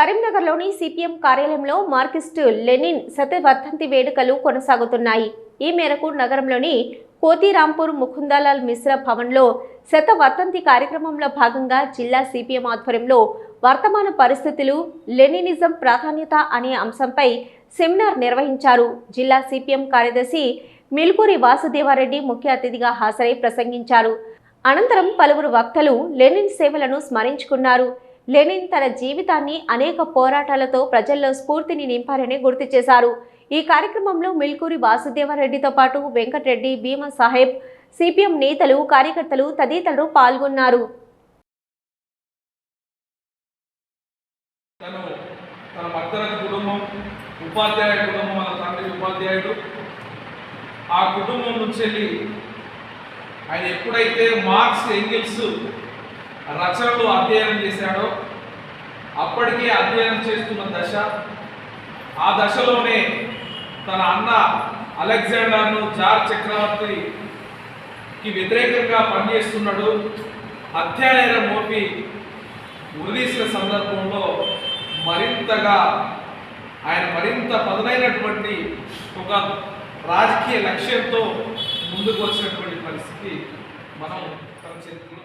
కరీంనగర్లోని సిపిఎం కార్యాలయంలో Marxist Lenin శతవర్ధంతి వేడుకలు కొనసాగుతున్నాయి. ఈ మేరకు నగరంలోని కోతిరాంపూర్ ముకుందాలాల్ మిశ్రా భవన్లో శతవర్ధంతి కార్యక్రమంలో భాగంగా జిల్లా సిపిఎం ఆధ్వర్యంలో వర్తమాన పరిస్థితులు లెనినిజం ప్రాధాన్యత అనే అంశంపై సెమినార్ నిర్వహించారు. జిల్లా సిపిఎం కార్యదర్శి మిల్కూరి వాసుదేవారెడ్డి ముఖ్య అతిథిగా హాజరై ప్రసంగించారు. అనంతరం పలువురు వక్తలు లెనిన్ సేవలను స్మరించుకున్నారు. లెనిన్ తన జీవితాన్ని అనేక పోరాటాలతో ప్రజల్లో స్ఫూర్తిని నింపారని గుర్తు చేశారు. ఈ కార్యక్రమంలో మిల్కూరి వాసుదేవరెడ్డితో పాటు వెంకటరెడ్డి భీమా సాహెబ్ సిపిఎం నేతలు కార్యకర్తలు తదితరులు పాల్గొన్నారు. తన కుటుంబం ఉపాధ్యాయ కుటుంబం వాళ్ళ తండ్రి ఉపాధ్యాయుడు. ఆ కుటుంబం నుంచి వెళ్ళి ఆయన ఎప్పుడైతే మార్క్స్ ఎంగిల్స్ రచనలు అధ్యయనం చేశాడో అప్పటికే అధ్యయనం చేస్తున్న దశ ఆ దశలోనే తన అన్న అలెగ్జాండర్ను జార్ చక్రవర్తికి వ్యతిరేకంగా పనిచేస్తున్నాడు. హత్యానేరం మోపి ఉరిదీసిన సందర్భంలో మరింతగా ఆయన మరింత పదునైనటువంటి ఒక రాజకీయ లక్ష్యంతో ముందుకు వచ్చినటువంటి పరిస్థితి మనం తన చరిత్రలో